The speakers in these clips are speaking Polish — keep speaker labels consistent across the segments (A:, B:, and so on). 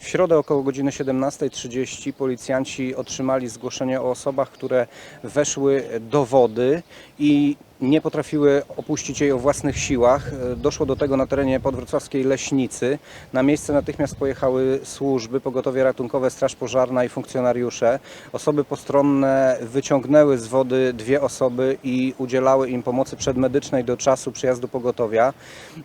A: W środę około godziny 17.30 policjanci otrzymali zgłoszenie o osobach, które weszły do wody i nie potrafiły opuścić jej o własnych siłach. Doszło do tego na terenie podwrocławskiej Leśnicy. Na miejsce natychmiast pojechały służby, pogotowie ratunkowe, straż pożarna i funkcjonariusze. Osoby postronne wyciągnęły z wody dwie osoby i udzielały im pomocy przedmedycznej do czasu przyjazdu pogotowia.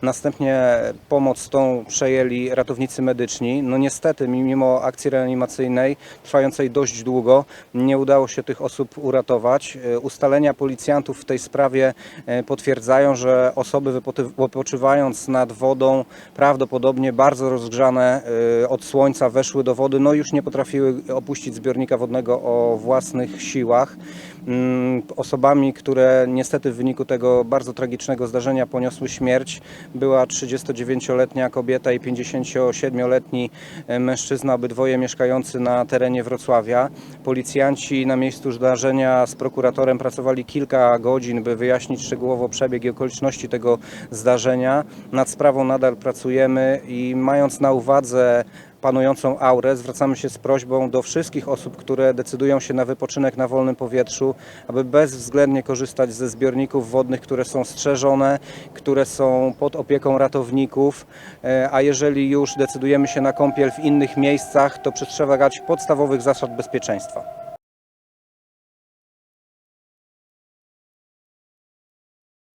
A: Następnie pomoc tą przejęli ratownicy medyczni. No niestety, mimo akcji reanimacyjnej trwającej dość długo, nie udało się tych osób uratować. E, Ustalenia policjantów w tej sprawie e, potwierdzają, że osoby wypoczywając nad wodą, prawdopodobnie bardzo rozgrzane e, od słońca, weszły do wody, no już nie potrafiły opuścić zbiornika wodnego o własnych siłach. Mm, Osobami, które niestety w wyniku tego bardzo tragicznego zdarzenia poniosły śmierć, była 39-letnia kobieta i 57-letni e, mężczyzna, obydwoje mieszkający na terenie Wrocławia. Policjanci na miejscu zdarzenia z prokuratorem pracowali kilka godzin, by wyjaśnić szczegółowo przebieg i okoliczności tego zdarzenia. Nad sprawą nadal pracujemy i mając na uwadze panującą aurę, zwracamy się z prośbą do wszystkich osób, które decydują się na wypoczynek na wolnym powietrzu, aby bezwzględnie korzystać ze zbiorników wodnych, które są strzeżone, które są pod opieką ratowników, E, a jeżeli już decydujemy się na kąpiel w innych miejscach, to przestrzegać podstawowych zasad bezpieczeństwa.